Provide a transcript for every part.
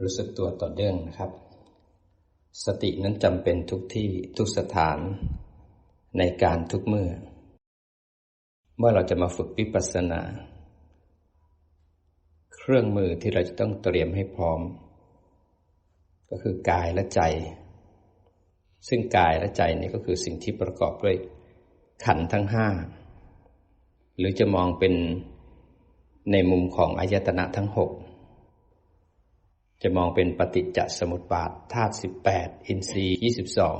รู้สึกตัวต่อเนื่องนะครับ สตินั้นจำเป็นทุกที่ทุกสถานในการทุกเมื่อ เมื่อเราจะมาฝึกวิปัสสนา เครื่องมือที่เราจะต้องเตรียมให้พร้อม ก็คือกายและใจ ซึ่งกายและใจนี่ก็คือสิ่งที่ประกอบด้วยขันทั้งห้า หรือจะมองเป็นในมุมของอายตนะทั้งหก จะมองเป็นปฏิจจสมุปบาทธาตุสิบแปดอินทรีย์ยี่สิบสอง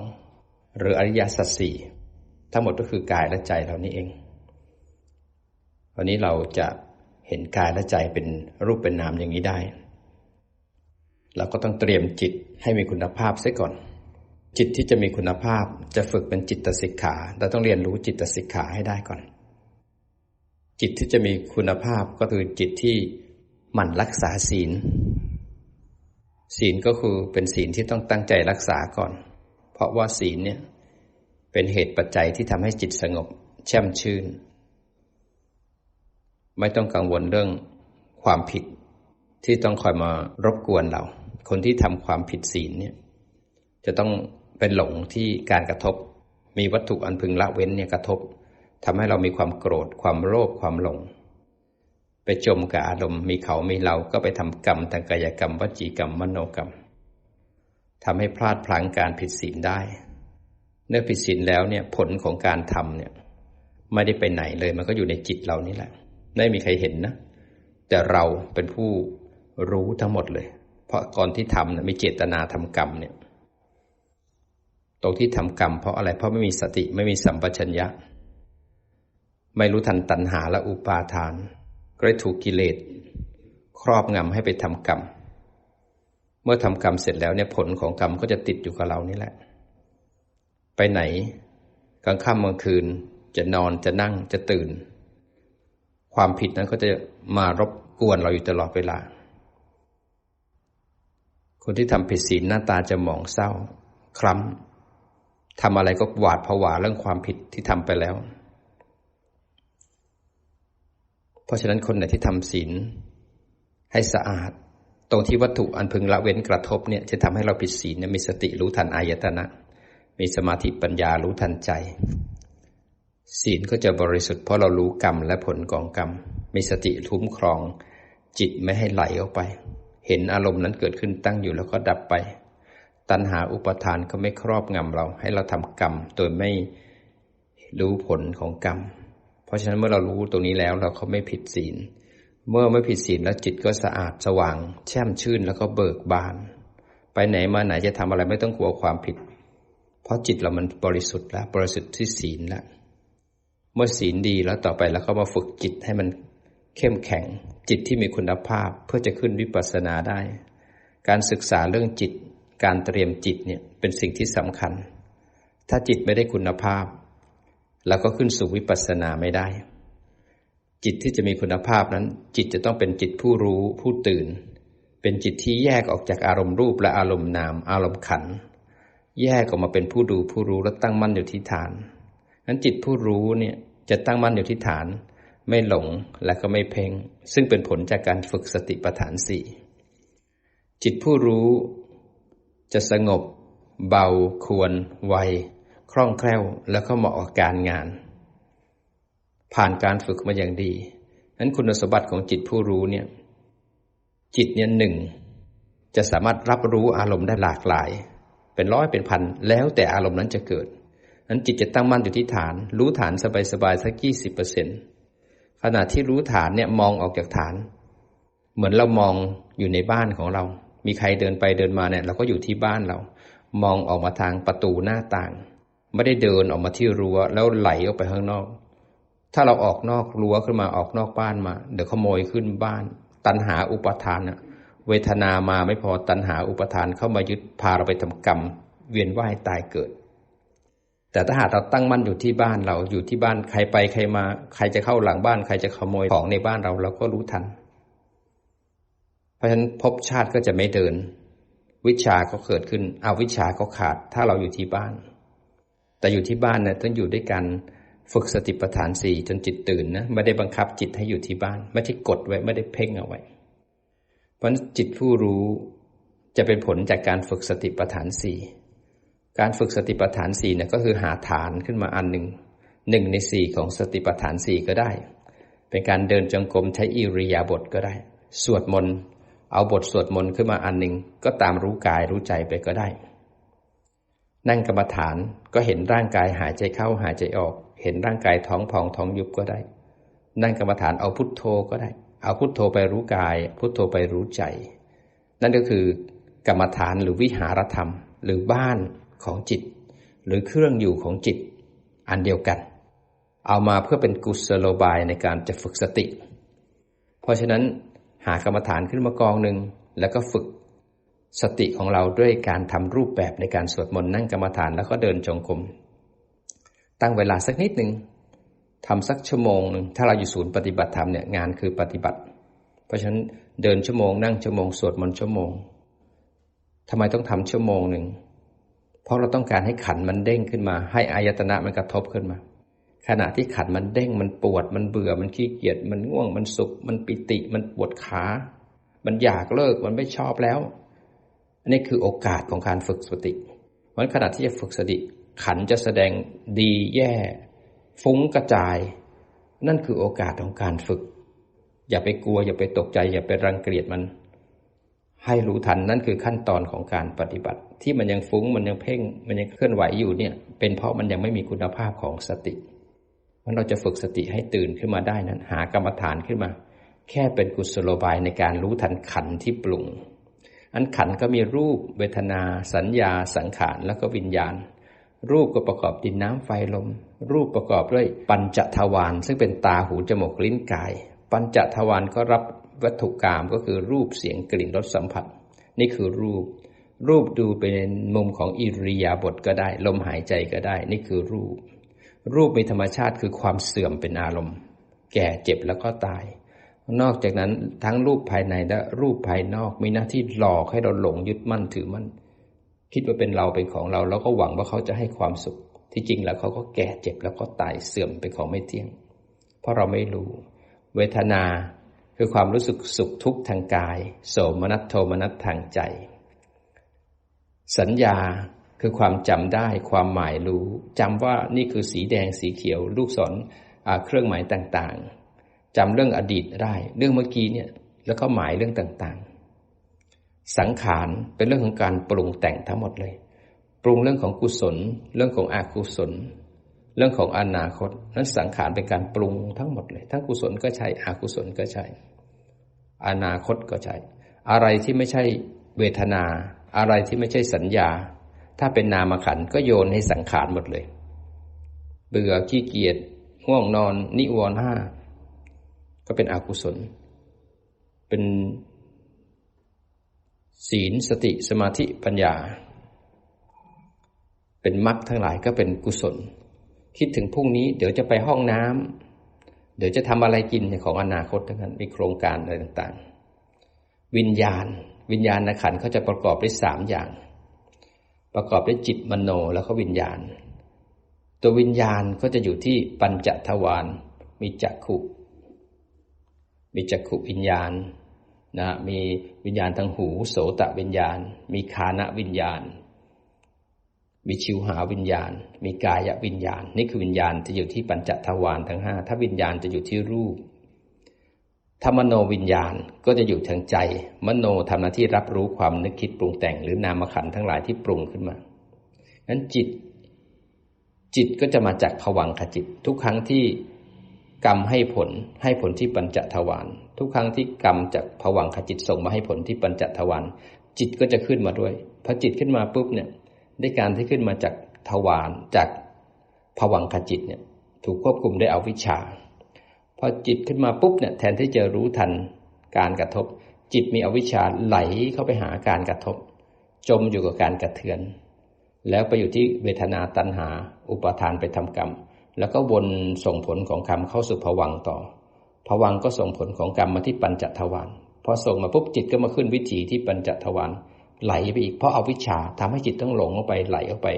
หรืออริยสัจสี่ทั้งหมดก็คือกายและใจเรานี่เอง วันนี้เราจะเห็นกายและใจเป็นรูปเป็นนามอย่างนี้ได้ เราก็ต้องเตรียมจิตให้มีคุณภาพเสียก่อน จิตที่จะมีคุณภาพจะฝึกเป็นจิตสิกขา เราต้องเรียนรู้จิตสิกขาให้ได้ก่อน จิตที่จะมีคุณภาพก็คือจิตที่หมั่นรักษาศีล ศีลก็คือเป็นศีลที่ต้องตั้งใจรักษาก่อน เพราะว่าศีลเนี่ยเป็นเหตุปัจจัยที่ทำให้จิตสงบแช่มชื่น ไม่ต้องกังวลเรื่องความผิดที่ต้องคอยมารบกวนเรา คนที่ทำความผิดศีลเนี่ยจะต้องเป็นหลงที่การกระทบ มีวัตถุอันพึงละเว้นเนี่ยกระทบทำให้เรามีความโกรธความโลภความหลง ไปจมกับอารมณ์มีเขามีเราก็ไปทำกรรมทางกายกรรมวจีกรรมมโนกรรมทำให้พลาดพลั้งการผิดศีลได้เนื่อผิดศีลแล้วเนี่ยผลของการทำเนี่ยไม่ได้ไปไหนเลยมันก็อยู่ในจิตเรานี่แหละ ไม่มีใครเห็นนะ แต่เราเป็นผู้รู้ทั้งหมดเลย เพราะก่อนที่ทำนะมีเจตนาทำกรรมเนี่ยตรงที่ทำกรรมเพราะอะไรเพราะไม่มีสติไม่มีสัมปชัญญะ ไม่รู้ทันตัณหาและอุปาทาน ก็เลยถูกกิเลสครอบงำให้ไปทำกรรม เมื่อทำกรรมเสร็จแล้วเนี่ยผลของกรรมก็จะติดอยู่กับเรานี่แหละ ไปไหนกลางค่ำกลางคืนจะนอนจะนั่งจะตื่น ความผิดนั้นก็จะมารบกวนเราอยู่ตลอดเวลา คนที่ทำผิดศีลหน้าตาจะหมองเศร้า คล้ำทำอะไรก็หวาดผวาเรื่องความผิดที่ทำไปแล้ว ราะฉะนั้นคนไหนที่ทำศีลให้สะอาด ตรงที่วัตถุอันพึงละเว้นกระทบเนี่ยจะทำให้เราผิดศีลเนี่ยมีสติรู้ทันอายตนะ มีสมาธิปัญญารู้ทันใจ ศีลก็จะบริสุทธิ์เพราะเรารู้กรรมและผลของกรรม มีสติทุ่มครอง จิตไม่ให้ไหลออกไป เห็นอารมณ์นั้นเกิดขึ้นตั้งอยู่แล้วก็ดับไป ตัณหาอุปทานก็ไม่ครอบงำเรา ให้เราทำกรรมโดยไม่รู้ผลของกรรม ราะฉะนั้นเมื่อเรารู้ตรงนี้แล้วเราก็ไม่ผิดศีล เมื่อไม่ผิดศีลแล้วจิตก็สะอาดสว่าง แช่มชื่นแล้วก็เบิกบาน ไปไหนมาไหนจะทำอะไรไม่ต้องกลัวความผิด เพราะจิตเรามันบริสุทธิ์แล้วบริสุทธิ์ที่ศีลแล้วเมื่อศีลดีแล้วต่อไปแล้วก็มาฝึกจิตให้มันเข้มแข็ง จิตที่มีคุณภาพเพื่อจะขึ้นวิปัสสนาได้ การศึกษาเรื่องจิต การเตรียมจิตเนี่ยเป็นสิ่งที่สำคัญ ถ้าจิตไม่ได้คุณภาพ เราก็ขึ้นสู่วิปัสสนาไม่ได้ จิตที่จะมีคุณภาพนั้น จิตจะต้องเป็นจิตผู้รู้ผู้ตื่น เป็นจิตที่แยกออกจากอารมณ์รูปและอารมณ์นาม อารมณ์ขัน แยกออกมาเป็นผู้ดูผู้รู้และตั้งมั่นอยู่ที่ฐานนั้นจิตผู้รู้เนี่ยจะตั้งมั่นอยู่ที่ฐาน ไม่หลงและก็ไม่เพ่งซึ่งเป็นผลจากการฝึกสติปัฏฐานสี่จิตผู้รู้จะสงบ เบา ควร ไว คล่องแคล่วแล้วก็เหมาะกับการงาน ผ่านการฝึกมาอย่างดีนั้นคุณสมบัติของจิตผู้รู้เนี่ย จิตเนี่ยหนึ่งจะสามารถรับรู้อารมณ์ได้หลากหลาย เป็นร้อยเป็นพันแล้วแต่อารมณ์นั้นจะเกิดนั้นจิตจะตั้งมั่นอยู่ที่ฐาน รู้ฐานสบายๆสักยี่สิบเปอร์เซ็นขณะที่รู้ฐานเนี่ยมองออกจากฐาน เหมือนเรามองอยู่ในบ้านของเรา มีใครเดินไปเดินมาเนี่ย เราก็อยู่ที่บ้านเรา มองออกมาทางประตูหน้าต่าง ไม่ได้เดินออกมาที่รั้ว แล้วไหลออกไปข้างนอก ถ้าเราออกนอกรั้วขึ้นมาออกนอกบ้านมา เดี๋ยวขโมยขึ้นบ้าน ตันหาอุปทานะเวทนามาไม่พอตันหาอุปทานเข้ามายึดพาเราไปทำกรรม เวียนว่ายตายเกิด แต่ถ้าหากเราตั้งมั่นอยู่ที่บ้านเราอยู่ที่บ้านใครไปใครมา ใครจะเข้าหลังบ้าน ใครจะขโมยของในบ้านเราเราก็รู้ทัน เพราะฉะนั้นภพชาติก็จะไม่เดิน วิชาก็เกิดขึ้นอาวิชาก็ขาด ถ้าเราอยู่ที่บ้าน แต่อยู่ที่บ้านนะต้องอยู่ด้วยกันฝึกสติปัฏฐานสี่จนจิตตื่นนะไม่ได้บังคับจิตให้อยู่ที่บ้าน ไม่ได้กดไว้ไม่ได้เพ่งเอาไว้ เพราะจิตผู้รู้จะเป็นผลจากการฝึกสติปัฏฐานสี่การฝึกสติปัฏฐานสี่เนี่ยก็คือหาฐานขึ้นมาอันหนึ่งหนึ่งในสี่ของสติปัฏฐานสี่ก็ได้ เป็นการเดินจงกรมใช้อิริยาบถก็ได้ สวดมนต์เอาบทสวดมนต์ขึ้นมาอันหนึ่งก็ตามรู้กายรู้ใจไปก็ได้ นั่งกรรมฐานก็เห็นร่างกายหายใจเข้าหายใจออก เห็นร่างกายท้องพองท้องยุบก็ได้ นั่งกรรมฐานเอาพุทโธก็ได้ เอาพุทโธไปรู้กาย พุทโธไปรู้ใจ นั่นก็คือกรรมฐานหรือวิหารธรรม หรือบ้านของจิต หรือเครื่องอยู่ของจิต อันเดียวกัน เอามาเพื่อเป็นกุศโลบายในการจะฝึกสติ เพราะฉะนั้นหากรรมฐานขึ้นมากองหนึ่งแล้วก็ฝึก สติของเราด้วยการทำรูปแบบในการสวดมนต์นั่งกรรมฐานแล้วก็เดินจงกรมตั้งเวลาสักนิดหนึ่งทำสักชั่วโมงหนึ่งถ้าเราอยู่ศูนย์ปฏิบัติธรรมเนี่ยงานคือปฏิบัติ เพราะฉะนั้นเดินชั่วโมงนั่งชั่วโมงสวดมนต์ชั่วโมงทำไมต้องทำชั่วโมงหนึ่งเพราะเราต้องการให้ขันมันเด้งขึ้นมา ให้อายตนะมันกระทบขึ้นมา ขณะที่ขันมันเด้งมันปวด มันเบื่อมันขี้เกียจมันง่วงมันสุข มันปิติมันปวดขา มันอยากเลิกมันไม่ชอบแล้ว อันนี้คือโอกาสของการฝึกสติวันขณะที่จะฝึกสติ ขันจะแสดงดีแย่ ฟุ้งกระจาย นั่นคือโอกาสของการฝึก อย่าไปกลัว อย่าไปตกใจ อย่าไปรังเกียจมัน ให้รู้ทันนั่นคือขั้นตอนของการปฏิบัติ ที่มันยังฟุ้งมันยังเพ่ง มันยังเคลื่อนไหวอยู่เนี่ย เป็นเพราะมันยังไม่มีคุณภาพของสติว่าเราจะฝึกสติให้ตื่นขึ้นมาได้นั้น หากรรมฐานขึ้นมา แค่เป็นกุศโลบายในการรู้ทันขันที่ปรุง อันขันก็มีรูปเวทนา สัญญา สังขารแล้วก็วิญญาณ รูปก็ประกอบดินน้ำไฟลม รูปประกอบด้วยปัญจทวารซึ่งเป็นตาหูจมูกลิ้นกาย ปัญจทวารก็รับวัตถุกรรมก็คือรูปเสียงกลิ่นรสสัมผัส นี่คือรูป รูปดูเป็นมุมของอิริยาบถก็ได้ ลมหายใจก็ได้ นี่คือรูป รูปมีธรรมชาติคือความเสื่อมเป็นอารมณ์ แก่เจ็บแล้วก็ตาย นอกจากนั้นทั้งรูปภายในและรูปภายนอกมีหน้าที่หลอกให้เราหลงยึดมั่นถือมั่นคิดว่าเป็นเราเป็นของเราแล้วก็หวังว่าเขาจะให้ความสุข ที่จริงแล้วเขาก็แก่เจ็บแล้วก็ตายเสื่อมเป็นของไม่เที่ยง เพราะเราไม่รู้ เวทนาคือความรู้สึกสุขทุกข์ทางกาย โสมนัสโทมนัสทางใจ สัญญาคือความจำได้ความหมายรู้จำว่านี่คือสีแดงสีเขียว ลูกศรเครื่องหมายต่างๆ จำเรื่องอดีตได้ เรื่องเมื่อกี้เนี่ย แล้วก็หมายเรื่องต่างๆ สังขารเป็นเรื่องของการปรุงแต่งทั้งหมดเลย ปรุงเรื่องของกุศล เรื่องของอกุศล เรื่องของอนาคต นั้นสังขารเป็นการปรุงทั้งหมดเลย ทั้งกุศลก็ใช่อกุศลก็ใช่ อนาคตก็ใช่ อะไรที่ไม่ใช่เวทนา อะไรที่ไม่ใช่สัญญา ถ้าเป็นนามขันก็โยนให้สังขารหมดเลย เบื่อขี้เกียจง่วงนอน นิวรณ์ห้า ก็เป็นอกุศล เป็นศีลสติสมาธิปัญญา เป็นมรรคทั้งหลายก็เป็นกุศล คิดถึงพรุ่งนี้เดี๋ยวจะไปห้องน้ำเดี๋ยวจะทำอะไรกินของอนาคตทั้งนั้นมีโครงการอะไรต่างๆ วิญญาณ วิญญาณขันเขาจะประกอบด้วยสามอย่าง ประกอบด้วยจิตมโนแล้วก็วิญญาณ ตัววิญญาณก็จะอยู่ที่ปัญจทวารมีจักขุ มีจักขุวิญญาณนะมีวิญญาณทางหู โสตวิญญาณ มีคานะวิญญาณ มีชิวหาวิญญาณ มีกายวิญญาณ นี่คือวิญญาณจะอยู่ที่ปัญจทวารทั้งห้าถ้าวิญญาณจะอยู่ที่รูปถ้ามโนวิญญาณก็จะอยู่ทางใจ มโนทำหน้าที่รับรู้ความนึกคิดปรุงแต่งหรือนามขันทั้งหลายที่ปรุงขึ้นมานั้นจิต จิตก็จะมาจากผวังขจิต ทุกครั้งที่ กรรมให้ผลให้ผลที่ปัญจทวารทุกครั้งที่กรรมจากผวังขจิตส่งมาให้ผลที่ปัญจทวารจิตก็จะขึ้นมาด้วยพอจิตขึ้นมาปุ๊บเนี่ยด้วยการที่ขึ้นมาจากทวารจากผวังขจิตเนี่ยถูกควบคุมได้เอาวิชาพอจิตขึ้นมาปุ๊บเนี่ยแทนที่จะรู้ทันการกระทบ จิตมีอวิชชาไหลเข้าไปหาการกระทบ จมอยู่กับการกระเทือน แล้วไปอยู่ที่เวทนาตัณหา อุปทานไปทำกรรม แล้วก็วนส่งผลของกรรมเข้าสู่ผวังต่อผวังก็ส่งผลของกรรมมาที่ปัญจทวารพอส่งมาปุ๊บจิตก็มาขึ้นวิถีที่ปัญจทวารไหลไปอีกเพราะเอาวิชาทำให้จิตต้องหลงออกไปไหลออกไป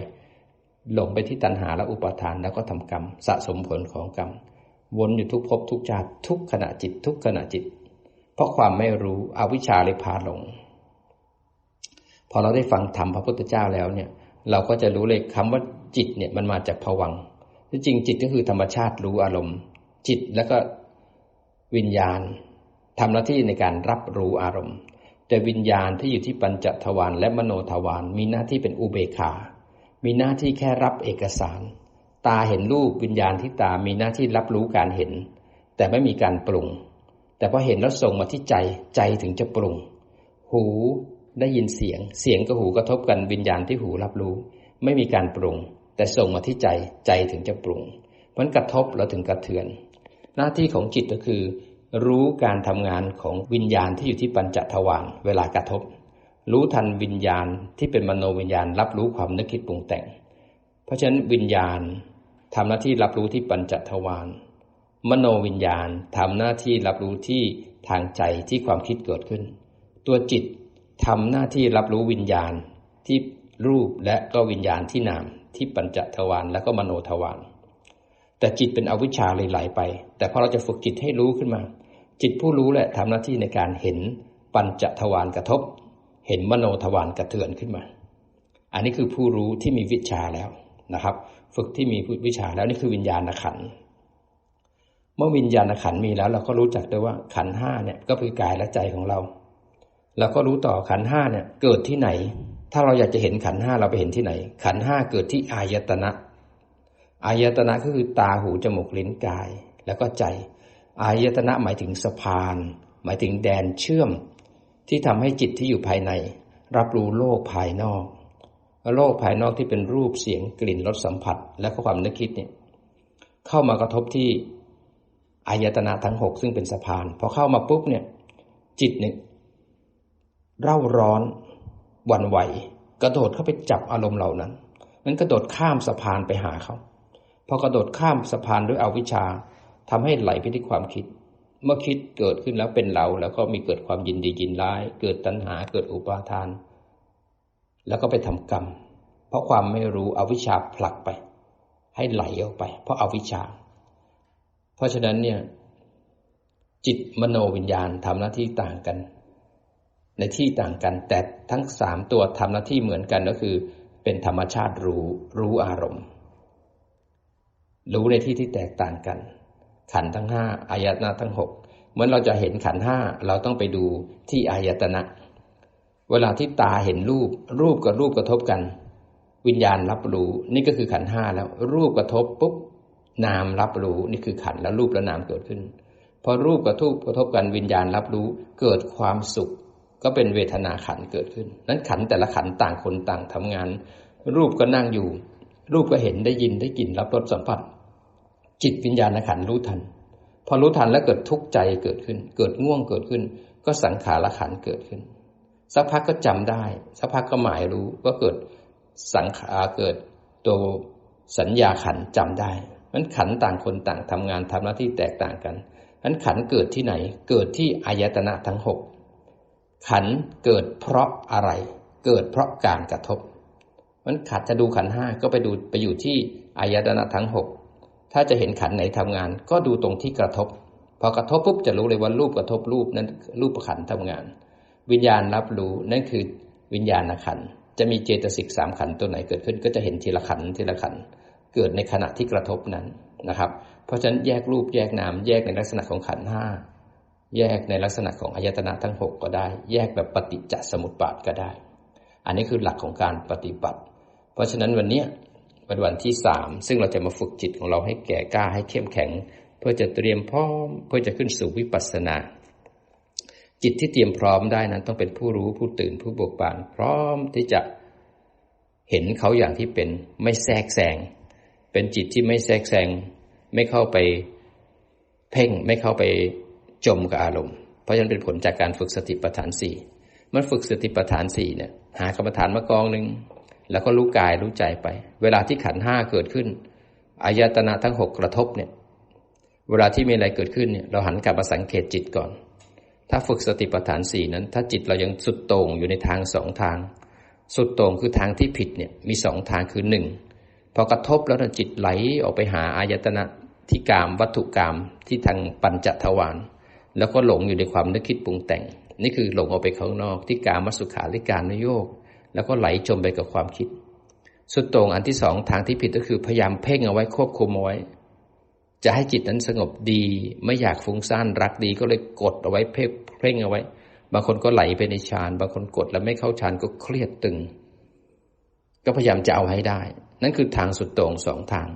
หลงไปที่ตัณหาและอุปาทานแล้วก็ทำกรรม สะสมผลของกรรม วนอยู่ทุกภพทุกชาติทุกขณะจิตทุกขณะจิต เพราะความไม่รู้อวิชชาเลยพาหลง พอเราได้ฟังธรรมพระพุทธเจ้าแล้วเนี่ย เราก็จะรู้เลยคำว่าจิตเนี่ยมันมาจากผวัง ที่จริงจิตก็คือธรรมชาติรู้อารมณ์ จิตแล้วก็วิญญาณทำหน้าที่ในการรับรู้อารมณ์ แต่วิญญาณที่อยู่ที่ปัญจทวารและมโนทวารมีหน้าที่เป็นอุเบกขา มีหน้าที่แค่รับเอกสาร ตาเห็นรูปวิญญาณที่ตามีหน้าที่รับรู้การเห็น แต่ไม่มีการปรุง แต่พอเห็นแล้วส่งมาที่ใจใจถึงจะปรุง หูได้ยินเสียง เสียงกับหูกระทบกันวิญญาณที่หูรับรู้ ไม่มีการปรุง แต่ส่งมาที่ใจใจถึงจะปรุงมันกระทบแล้วถึงกระเทือน หน้าที่ของจิตก็คือ รู้การทำงานของวิญญาณที่อยู่ที่ปัญจทวารเวลากระทบ รู้ทันวิญญาณที่เป็นมโนวิญญาณ รับรู้ความนึกคิดปรุงแต่ง เพราะฉะนั้นวิญญาณทำหน้าที่รับรู้ที่ปัญจทวารมโนวิญญาณทำหน้าที่รับรู้ที่ทางใจที่ความคิดเกิดขึ้น ตัวจิตทำหน้าที่รับรู้วิญญาณที่รูปและก็วิญญาณที่นาม ที่ปัญจทวารและก็มโนทวารแต่จิตเป็นอวิชชาเลยไหลไป แต่พอเราจะฝึกจิตให้รู้ขึ้นมา จิตผู้รู้แหละทำหน้าที่ในการเห็นปัญจทวารกระทบ เห็นมโนทวารกระเทือนขึ้นมา อันนี้คือผู้รู้ที่มีวิชาแล้วนะครับ ฝึกที่มีวิชาแล้วนี่คือวิญญาณขันเมื่อวิญญาณขันมีแล้ว เราก็รู้จักด้วยว่าขันห้าเนี่ยก็คือกายและใจของเราเราก็รู้ต่อขันห้าเนี่ยเกิดที่ไหน ถ้าเราอยากจะเห็นขันห้าเราไปเห็นที่ไหน ขันห้าเกิดที่อายตนะ อายตนะก็คือตาหูจมูกลิ้นกาย แล้วก็ใจ อายตนะหมายถึงสะพาน หมายถึงแดนเชื่อม ที่ทำให้จิตที่อยู่ภายใน รับรู้โลกภายนอก โลกภายนอกที่เป็นรูปเสียงกลิ่นรสสัมผัส และความนึกคิดเนี่ยเข้ามากระทบที่อายตนะทั้งหกซึ่งเป็นสะพานพอเข้ามาปุ๊บเนี่ย จิตเนี่ยเร่าร้อน วันไหว กระโดดเข้าไปจับอารมณ์เหล่านั้น นั้นกระโดดข้ามสะพานไปหาเขา พอกระโดดข้ามสะพานด้วยอวิชชาทำให้ไหลไปที่ความคิด เมื่อคิดเกิดขึ้นแล้วเป็นเรา แล้วก็มีเกิดความยินดียินร้าย เกิดตัณหาเกิดอุปาทาน แล้วก็ไปทำกรรม เพราะความไม่รู้อวิชชาผลักไป ให้ไหลออกไป เพราะอาวิชชา เพราะฉะนั้นเนี่ยจิตมโนวิญญาณทำหน้าที่ต่างกัน ในที่ต่างกัน แต่ทั้งสามตัวทำหน้าที่เหมือนกันก็คือ เป็นธรรมชาติรู้รู้อารมณ์ รู้ในที่ที่แตกต่างกัน ขันทั้งห้าอายตนะทั้งหกเมื่อเราจะเห็นขันห้าเราต้องไปดูที่อายตนะ เวลาที่ตาเห็นรูป รูปกับรูปกระทบกัน วิญญาณรับรู้นี่ก็คือขันห้าแล้ว รูปกระทบปุ๊บนามรับรู้นี่คือขันแล้วรูปและนามเกิดขึ้นพอรูปกระทบกระทบกันวิญญาณรับรู้เกิดความสุข ก็เป็นเวทนาขันเกิดขึ้น นั้นขันแต่ละขันต่างคนต่างทำงาน รูปก็นั่งอยู่ รูปก็เห็นได้ยินได้กลิ่นรับรสสัมผัส จิตวิญญาณขันรู้ทัน พอรู้ทันแล้วเกิดทุกข์ใจเกิดขึ้น เกิดง่วงเกิดขึ้น ก็สังขารขันเกิดขึ้น สักพักก็จำได้ สักพักก็หมายรู้ก็เกิดสังขารเกิดตัวสัญญาขันจำได้นั้นขันต่างคนต่างทำงานทำหน้าที่แตกต่างกันนั้นขันเกิดที่ไหน เกิดที่อายตนะทั้งหก ขันเกิดเพราะอะไร เกิดเพราะการกระทบมันขัดจะดูขันห้าก็ไปดูไปอยู่ที่อายตนะทั้งหกถ้าจะเห็นขันไหนทำงาน ก็ดูตรงที่กระทบ พอกระทบปุ๊บจะรู้เลยว่ารูปกระทบรูปนั้นรูปประขันทำงาน วิญญาณรับรู้นั่นคือวิญญาณขันจะมีเจตสิกสามขันตัวไหนเกิดขึ้น ก็จะเห็นทีละขันทีละขันเกิดในขณะที่กระทบนั้นนะครับ เพราะฉะนั้นแยกรูปแยกนามแยกในลักษณะของขันห้า แยกในลักษณะของอายตนะทั้งหกก็ได้ แยกแบบปฏิจจสมุปบาทก็ได้ อันนี้คือหลักของการปฏิบัติ เพราะฉะนั้นวันนี้วันวันที่สามซึ่งเราจะมาฝึกจิตของเราให้แก่กล้าให้เข้มแข็ง เพื่อจะเตรียมพร้อม เพื่อจะขึ้นสู่วิปัสสนา จิตที่เตรียมพร้อมได้นั้น ต้องเป็นผู้รู้ผู้ตื่นผู้บกบานพร้อมที่จะเห็นเขาอย่างที่เป็นไม่แทรกแซงเป็นจิตที่ไม่แทรกแซงไม่เข้าไปเพ่งไม่เข้าไป จมกับอารมณ์ เพราะฉะนั้นเป็นผลจากการฝึกสติปัฏฐานสี่มันฝึกสติปัฏฐานสี่เนี่ย หากรรมฐานมากองหนึ่งแล้วก็รู้กายรู้ใจไป เวลาที่ขันห้าเกิดขึ้นอายตนะทั้งหกกระทบเนี่ย เวลาที่มีอะไรเกิดขึ้นเนี่ย เราหันกลับมาสังเกตจิตก่อน ถ้าฝึกสติปัฏฐานสี่นั้น ถ้าจิตเรายังสุดโต่งอยู่ในทางสองทาง สุดโต่งคือทางที่ผิดเนี่ยมีสองทางคือหนึ่งพอกระทบแล้วจิตไหลออกไปหาอายตนะที่กามวัตถุกามที่ทางปัญจทวาร แล้วก็หลงอยู่ในความนึกคิดปรุงแต่ง นี่คือหลงออกไปข้างนอกที่การมสุขาริการนโยกแล้วก็ไหลจมไปกับความคิด สุดโต่งอันที่สองทางที่ผิดก็คือพยายามเพ่งเอาไว้ควบคุมเอาไว้ จะให้จิตนั้นสงบดีไม่อยากฟุ้งซ่านรักดีก็เลยกดเอาไว้เพ่งเอาไว้ บางคนก็ไหลไปในฌานบางคนกดแล้วไม่เข้าฌานก็เครียดตึง ก็พยายามจะเอาให้ได้ นั่นคือทางสุดโต่งสองทาง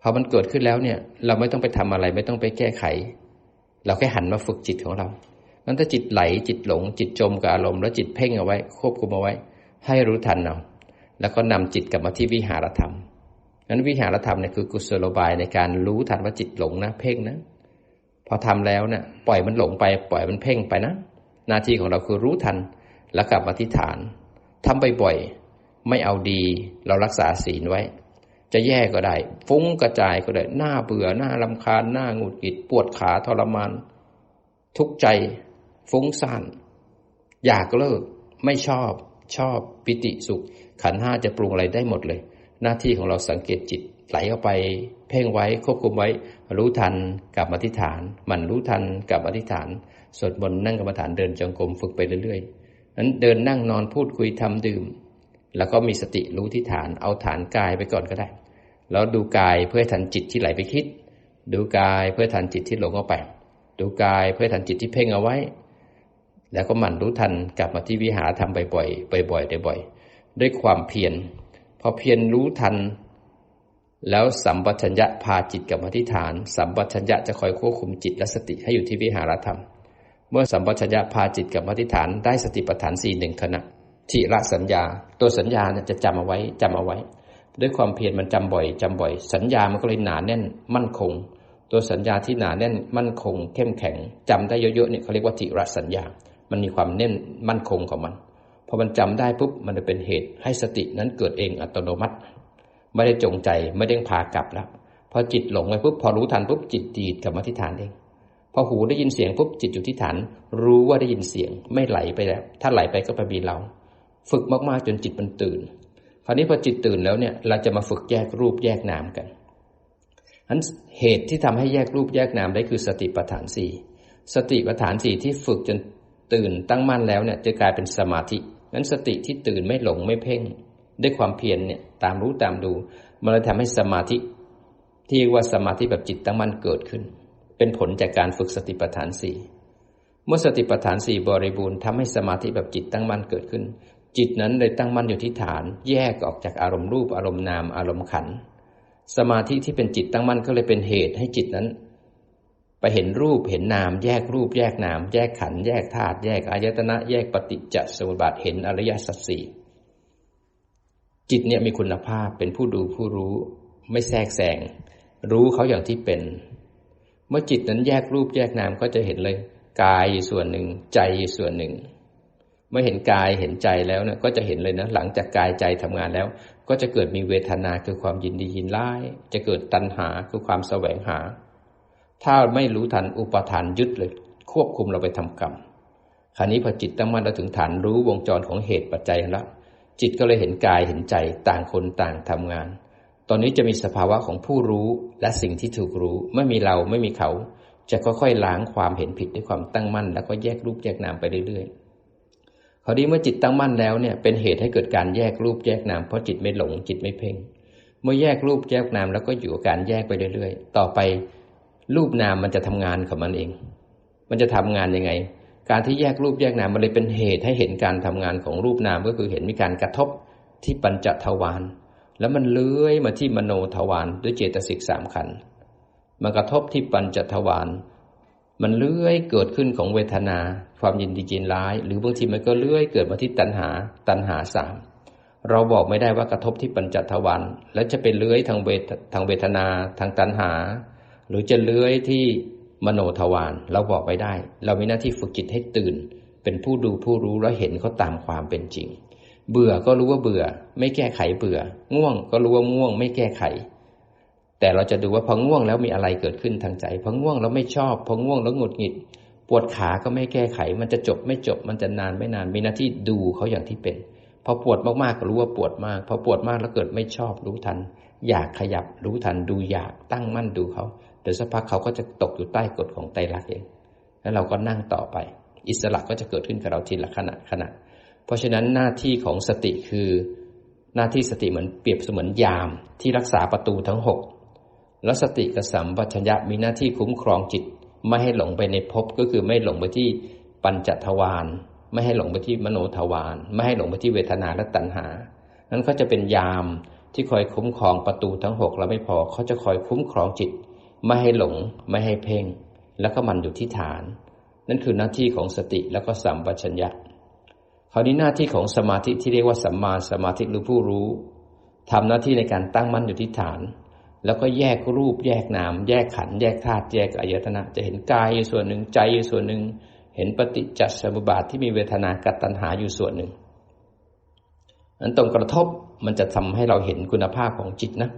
พอมันเกิดขึ้นแล้วเนี่ย เราไม่ต้องไปทำอะไรไม่ต้องไปแก้ไข เราแค่หันมาฝึกจิตของเรามันถ้าจิตไหลจิตหลง จิตจมกับอารมณ์แล้วจิตเพ่งเอาไว้ ควบคุมเอาไว้ ให้รู้ทันเอาแล้วก็นำจิตกลับมาที่วิหารธรรมนั้นวิหารธรรมเนี่ยคือกุศโลบายในการรู้ทันว่าจิตหลงนะ เพ่งนะ พอทำแล้วเนะี่ยปล่อยมันหลงไป ปล่อยมันเพ่งไปนะ หน้าที่ของเราคือรู้ทันแล้วกลับมาที่ฐานทำบ่อยๆไม่เอาดี เรารักษาศีลไว้ จะแย่ก็ได้ ฟุ้งกระจายก็ได้ หน้าเบื่อหน้าลำคาญหน้าหงุดหงิดปวดขาทรมาน ทุกใจ ฟุ้งซ่านอยากเลิก ไม่ชอบ ชอบปิติสุข ขันห้าจะปรุงอะไรได้หมดเลย หน้าที่ของเราสังเกตจิตไหลเข้าไป เพ่งไว้ควบคุมไว้ รู้ทันกลับมาที่ฐาน มันรู้ทันกลับมาที่ฐานสวดมนต์นั่งกรรมฐานเดินจงกรมฝึกไปเรื่อยๆนั้นเดินนั่งนอนพูดคุยทำดื่ม แล้วก็มีสติรู้ที่ฐานเอาฐานกายไปก่อนก็ได้ แล้วดูกายเพื่อทันจิตที่ไหลไปคิด ดูกายเพื่อทันจิตที่หลงเข้าไป ดูกายเพื่อทันจิตที่เพ่งเอาไว้ แล้วก็หมั่นรู้ทันกลับมาที่วิหารทำบ่อยๆบ่อยๆบ่อยๆด้วยความเพียรพอเพียรรู้ทัน แล้วสัมปชัญญะพาจิตกลับมาที่ฐาน สัมปชัญญะจะคอยควบคุมจิตและสติให้อยู่ที่วิหารธรรม เมื่อสัมปชัญญะพาจิตกลับมาที่ฐานได้สติปัฏฐานสี่หนึ่งขณะทิระสัญญา ตัวสัญญาจะจำเอาไว้จำเอาไว้ ด้วยความเพียรมันจำบ่อยจำบ่อย สัญญามันก็เลยหนาแน่นมั่นคง ตัวสัญญาที่หนาแน่นมั่นคง เข้มแข็งจำได้เยอะๆเนี่ยเขาเรียกว่าทิรสัญญา มันมีความแน่นมั่นคงของมันพอมันจำได้ปุ๊บมันจะเป็นเหตุให้สตินั้นเกิดเองอัตโนมัติ ไม่ได้จงใจไม่ได้พากลับแล้วพอจิตหลงไปปุ๊บพอรู้ทันปุ๊บจิตดีดกลับมาที่ฐานเองพอหูได้ยินเสียงปุ๊บจิตอยู่ที่ฐาน รู้ว่าได้ยินเสียงไม่ไหลไปแล้ว ถ้าไหลไปก็ไปมีเรา ฝึกมากๆจนจิตมันตื่น คราวนี้พอจิตตื่นแล้วเนี่ยเราจะมาฝึกแยกรูปแยกนามกันอันเหตุที่ทำให้แยกรูปแยกนามได้คือสติปัฏฐานสี่สติปัฏฐานสี่ที่ฝึกจนตื่นตั้งมั่นแล้วเนี่ยจะกลายเป็นสมาธิงั้นสติที่ตื่นไม่หลงไม่เพ่งด้วยความเพียรเนี่ยตามรู้ตามดูมันเลยทำให้สมาธิ ที่เรียกว่าสมาธิแบบจิตตั้งมั่นเกิดขึ้น เป็นผลจากการฝึกสติปัฏฐานสี่เมื่อสติปัฏฐานสี่บริบูรณ์ทำให้สมาธิแบบจิตตั้งมั่นเกิดขึ้น จิตนั้นเลยตั้งมั่นอยู่ที่ฐาน แยกออกจากอารมณ์รูปอารมณ์นามอารมณ์ขัน สมาธิที่เป็นจิตตั้งมั่นก็เลยเป็นเหตุให้จิตนั้น ไปเห็นรูปเห็นนาม แยกรูป แยกนาม แยกขัน แยกธาตุแยกอายตนะ แยกปฏิจจสมุปบาทเห็นอริยสัจสี่จิตเนี่ยมีคุณภาพเป็นผู้ดูผู้รู้ไม่แทรกแซงรู้เขาอย่างที่เป็น เมื่อจิตนั้นแยกรูปแยกนามก็จะเห็นเลย กายส่วนหนึ่ง ใจส่วนหนึ่ง เมื่อเห็นกายเห็นใจแล้วเนี่ยก็จะเห็นเลยนะหลังจากกายใจทำงานแล้ว ก็จะเกิดมีเวทนาคือความยินดียินร้ายจะเกิดตัณหาคือความแสวงหา ถ้าไม่รู้ทันอุปทานยึดเลย ควบคุมเราไปทำกรรมคราวนี้พอจิตตั้งมั่นเราถึงฐานรู้วงจรของเหตุปัจจัยแล้วจิตก็เลยเห็นกายเห็นใจต่างคนต่างทำงาน ตอนนี้จะมีสภาวะของผู้รู้และสิ่งที่ถูกรู้ไม่มีเราไม่มีเขา จะค่อยๆล้างความเห็นผิดด้วยความตั้งมั่น แล้วก็แยกรูปแยกนามไปเรื่อยๆ คราวนี้เมื่อจิตตั้งมั่นแล้วเนี่ยเป็นเหตุให้เกิดการแยกรูปแยกนามเพราะจิตไม่หลงจิตไม่เพ่ง เมื่อแยกรูปแยกนามแล้วก็อยู่กับการแยกไปเรื่อยๆ ต่อไปรูปนามมันจะทำงานของมันเอง มันจะทำงานยังไง การที่แยกรูปแยกนามมันเลยเป็นเหตุให้เห็นการทำงานของรูปนามก็คือเห็นมีการกระทบที่ปัญจทวารแล้วมันเลื้อยมาที่มโนทวารด้วยเจตสิกสามขันมันกระทบที่ปัญจทวาร มันเลื้อยเกิดขึ้นของเวทนา ความยินดียินร้าย หรือบางทีมันก็เลื้อยเกิดมาที่ตัณหา ตัณหาสามเราบอกไม่ได้ว่ากระทบที่ปัญจทวารแล้วจะเป็นเลื้อยทางเวททางเวทนาทางตัณหา หรือจะเลื้อยที่มโนทวารเราบอกไปได้ เรามีหน้าที่ฝึกจิตให้ตื่น เป็นผู้ดูผู้รู้แล้วเห็นเขาตามความเป็นจริง เบื่อก็รู้ว่าเบื่อ ไม่แก้ไขเบื่อ ง่วงก็รู้ว่าง่วง ไม่แก้ไข แต่เราจะดูว่าพอง่วงแล้วมีอะไรเกิดขึ้นทางใจพอง่วงแล้วไม่ชอบพอง่วงแล้วหงุดหงิด ปวดขาก็ไม่แก้ไข มันจะจบไม่จบ มันจะนานไม่นาน มีหน้าที่ดูเขาอย่างที่เป็น พอปวดมากๆก็รู้ว่าปวดมาก พอปวดมากแล้วเกิดไม่ชอบรู้ทัน อยากขยับรู้ทันดูอยากตั้งมั่นดูเขาเดี๋ยวสักพักเขาก็จะตกอยู่ใต้กฎของไตรลักษณ์เอง แล้วเราก็นั่งต่อไป อิสระก็จะเกิดขึ้นกับเราทีละขณะขณะ เพราะฉะนั้นหน้าที่ของสติคือ หน้าที่สติเหมือนเปรียบเสมือนยามที่รักษาประตูทั้งหก แล้วสติกับสัมปชัญญะมีหน้าที่คุ้มครองจิต ไม่ให้หลงไปในภพก็คือไม่หลงไปที่ปัญจทวารไม่ให้หลงไปที่มโนทวารไม่ให้หลงไปที่เวทนาและตัณหา นั้นเขาจะเป็นยามที่คอยคุ้มครองประตูทั้งหกแล้วไม่พอเขาจะคอยคุ้มครองจิต ไม่ให้หลง ไม่ให้เพ่ง แล้วก็มันอยู่ที่ฐาน นั่นคือหน้าที่ของสติแล้วก็สัมปชัญญะคราวนี้หน้าที่ของสมาธิที่เรียกว่าสัมมาสมาธิหรือผู้รู้ทำหน้าที่ในการตั้งมั่นอยู่ที่ฐาน แล้วก็แยกรูปแยกนาม แยกขันแยกธาตุแยกอายตนะ จะเห็นกายอยู่ส่วนหนึ่งใจอยู่ส่วนหนึ่ง เห็นปฏิจจสมุปบาทที่มีเวทนากัตตัณหาอยู่ส่วนหนึ่งนั้นตรงกระทบมันจะทำให้เราเห็นคุณภาพของจิตนะ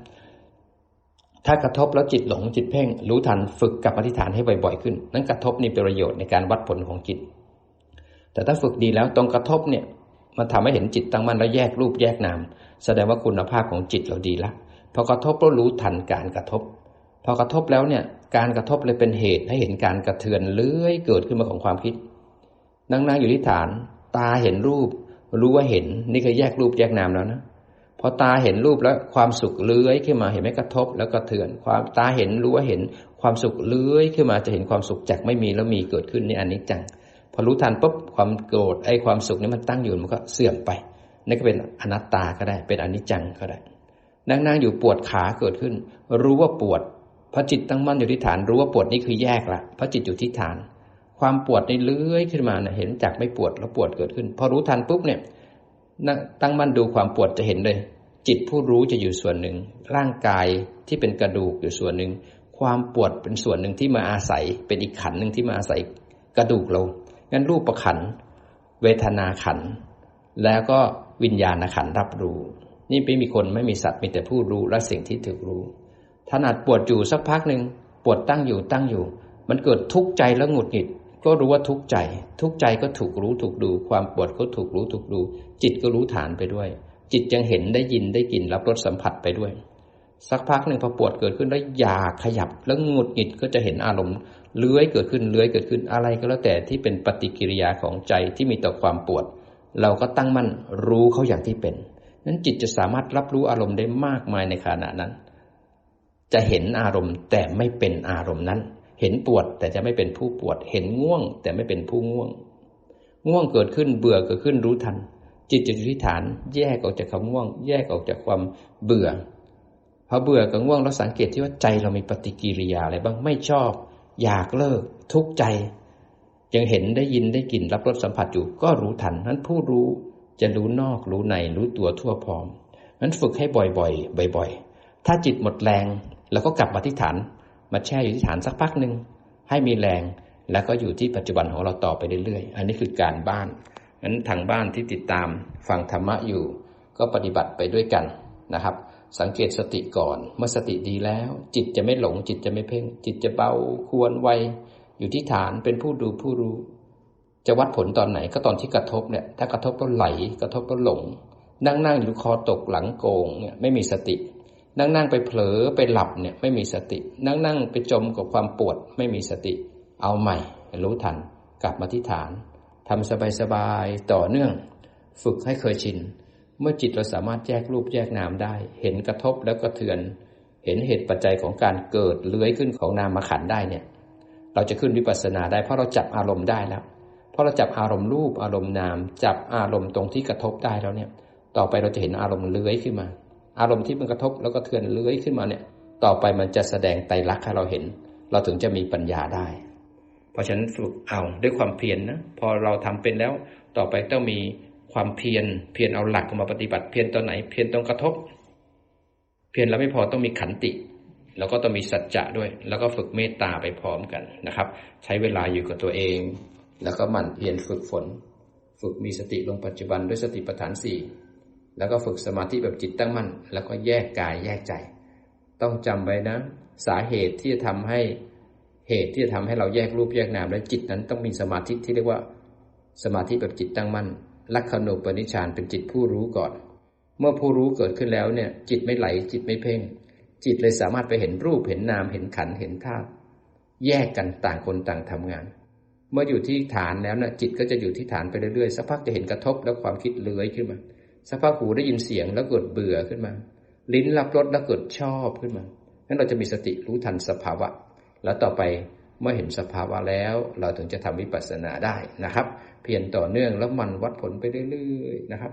ถ้ากระทบแล้วจิตหลงจิตเพ่ง รู้ทันฝึกกับอธิษฐานให้บ่อยๆขึ้น นั้นกระทบนี่เป็นประโยชน์ในการวัดผลของจิต แต่ถ้าฝึกดีแล้วตรงกระทบเนี่ยมันทำให้เห็นจิตตั้งมั่นแล้วแยกรูปแยกนาม แสดงว่าคุณภาพของจิตเราดีละ พอกระทบก็รู้ทันการกระทบ พอกระทบแล้วเนี่ยการกระทบเลยเป็นเหตุให้เห็นการกระเทือนเลื้อยเกิดขึ้นมาของความคิด นั่งๆอยู่ที่ฐาน ตาเห็นรูป รู้ว่าเห็นนี่คือแยกรูปแยกนามแล้วนะพอตาเห็นรูปแล้วความสุขเลื้อยขึ้นมาเห็นไหมกระทบ แล้วกระเทือน ความตาเห็นรู้ว่าเห็นความสุขเลื้อยขึ้นมาจะเห็นความสุขจากไม่มีแล้วมีเกิดขึ้นนี่อันนี้จังพอรู้ทันปุ๊บความโกรธไอ้ความสุขนี่มันตั้งอยู่มันก็เสื่อมไปนี่ก็เป็นอนัตตาก็ได้ เป็นอนิจจังก็ได้ นั่งๆอยู่ปวดขาเกิดขึ้น รู้ว่าปวดพอจิตตั้งมั่นอยู่ที่ฐาน รู้ว่าปวดนี่คือแยกละพระจิตอยู่ที่ฐาน ความปวดในเลื้อยขึ้นมาเนะเห็นจากไม่ปวดแล้วปวดเกิดขึ้น พอรู้ทันปุ๊บเนี่ยตั้งมั่นดูความปวดจะเห็นเลย จิตผู้รู้จะอยู่ส่วนหนึ่ง ร่างกายที่เป็นกระดูกอยู่ส่วนหนึ่ง ความปวดเป็นส่วนหนึ่งที่มาอาศัย เป็นอีกขันหนึ่งที่มาอาศัยกระดูกเรางั้นรูปประขัน เวทนาขัน แล้วก็วิญญาณขันรับรู้ นี่ไม่มีคนไม่มีสัตว์มีแต่ผู้รู้และสิ่งที่ถูกรู้ถนัดปวดอยู่สักพักหนึ่งปวดตั้งอยู่ตั้งอยู่ มันเกิดทุกข์ใจแล้วหงุดหงิด ก็รู้ว่าทุกข์ใจ ทุกข์ใจก็ถูกรู้ถูกดู ความปวดก็ถูกรู้ถูกดู จิตก็รู้ฐานไปด้วย จิตยังเห็นได้ยินได้กลิ่นรับรสสัมผัสไปด้วย สักพักหนึ่งพอปวดเกิดขึ้นแล้วอยากขยับแล้วหงุดหงิดก็จะเห็นอารมณ์เลื้อยเกิดขึ้นเลื้อยเกิดขึ้นอะไรก็แล้วแต่ที่เป็นปฏิกิริยาของใจที่มีต่อความปวด เราก็ตั้งมั่นรู้เขาอย่างที่เป็น นั้นจิตจะสามารถรับรู้อารมณ์ได้มากมายในขณะนั้น จะเห็นอารมณ์แต่ไม่เป็นอารมณ์นั้น เห็นปวดแต่จะไม่เป็นผู้ปวด เห็นง่วง แต่ไม่เป็นผู้ง่วง ง่วงเกิดขึ้นเบื่อเกิดขึ้นรู้ทัน จิตจะอยู่ที่ฐาน แยกออกจากคำง่วง แยกออกจากความเบื่อพอเบื่อกับง่วงเราสังเกตที่ว่าใจเรามีปฏิกิริยาอะไรบ้างไม่ชอบ อยากเลิก ทุกข์ใจ ยังเห็นได้ยินได้กลิ่นรับรสสัมผัสอยู่ก็รู้ทันนั้นผู้รู้ จะรู้นอกรู้ในรู้ตัวทั่วพร้อมนั้นฝึกให้บ่อยๆ บ่อย ๆ ถ้าจิตหมดแรงแล้วก็กลับมาที่ฐาน มาแช่อยู่ที่ฐานสักพักหนึ่งให้มีแรงแล้วก็อยู่ที่ปัจจุบันของเราต่อไปเรื่อยๆ อันนี้คือการบ้านงั้นทางบ้านที่ติดตามฟังธรรมะอยู่ ก็ปฏิบัติไปด้วยกันนะครับ สังเกตสติก่อน เมื่อสติดีแล้ว จิตจะไม่หลง จิตจะไม่เพ่ง จิตจะเบาควรไวอยู่ที่ฐานเป็นผู้ดูผู้รู้ จะวัดผลตอนไหนก็ตอนที่กระทบเนี่ย ถ้ากระทบก็ไหล กระทบก็หลง นั่งนั่งอยู่คอตกหลังโกงเนี่ยไม่มีสติ นั่งนั่งไปเผลอไปหลับเนี่ยไม่มีสติ นั่งนั่งไปจมกับความปวดไม่มีสติ เอาใหม่ รู้ทัน กลับมาที่ฐานทำสบายๆต่อเนื่อง ฝึกให้เคยชิน เมื่อจิตเราสามารถแยกรูปแยกนามได้ เห็นกระทบแล้วก็เทือน เห็นเหตุปัจจัยของการเกิดเลื้อยขึ้นของนามขันได้เนี่ย เราจะขึ้นวิปัสสนาได้เพราะเราจับอารมณ์ได้แล้ว พราะเราจับอารมณ์รูปอารมณ์นาม จับอารมณ์ตรงที่กระทบได้แล้วเนี่ย ต่อไปเราจะเห็นอารมณ์เลื้อยขึ้นมา อารมณ์ที่มันกระทบแล้วก็เทือนเลื้อยขึ้นมาเนี่ย ต่อไปมันจะแสดงไตรลักษณ์ให้เราเห็น เราถึงจะมีปัญญาได้ เพราะฉะนั้นฝึกเอาด้วยความเพียรนนะพอเราทำเป็นแล้ว ต่อไปต้องมีความเพียรเพียรเอาหลักมาปฏิบัติเพียรตอนไหน เพียรตรงกระทบ เพียรแล้วไม่พอต้องมีขันติแล้วก็ต้องมีสัจจะด้วย แล้วก็ฝึกเมตตาไปพร้อมกันนะครับ ใช้เวลาอยู่กับตัวเอง แล้วก็หมั่นเพียรฝึกฝน ฝึกมีสติลงปัจจุบันด้วยสติปัฏฐานสี่แล้วก็ฝึกสมาธิแบบจิตตั้งมั่น แล้วก็แยกกายแยกใจ ต้องจำไว้นะ สาเหตุที่จะทำให้เหตุที่จะทำให้เราแยกรูปแยกนามและจิตนั้นต้องมีสมาธิที่เรียกว่า สมาธิแบบจิตตั้งมั่นลักขณูปนิชานเป็นจิตผู้รู้ก่อน เมื่อผู้รู้เกิดขึ้นแล้วเนี่ย จิตไม่ไหล จิตไม่เพ่ง จิตเลยสามารถไปเห็นรูปเห็นนามเห็นขันเห็นธาตุแยกกันต่างคนต่างทำงาน เมื่ออยู่ที่ฐานแล้วนะจิตก็จะอยู่ที่ฐานไปเรื่อยๆสักพักจะเห็นกระทบแล้วความคิดเลื้อยขึ้นมาสักพักหูได้ยินเสียงแล้วเกิดเบื่อขึ้นมา ลิ้นรับรสแล้วเกิดชอบขึ้นมานั้นเราจะมีสติรู้ทันสภาวะ แล้วต่อไปเมื่อเห็นสภาวะแล้ว เราถึงจะทำวิปัสสนาได้นะครับ เพียรต่อเนื่องแล้วมันวัดผลไปเรื่อยๆนะครับ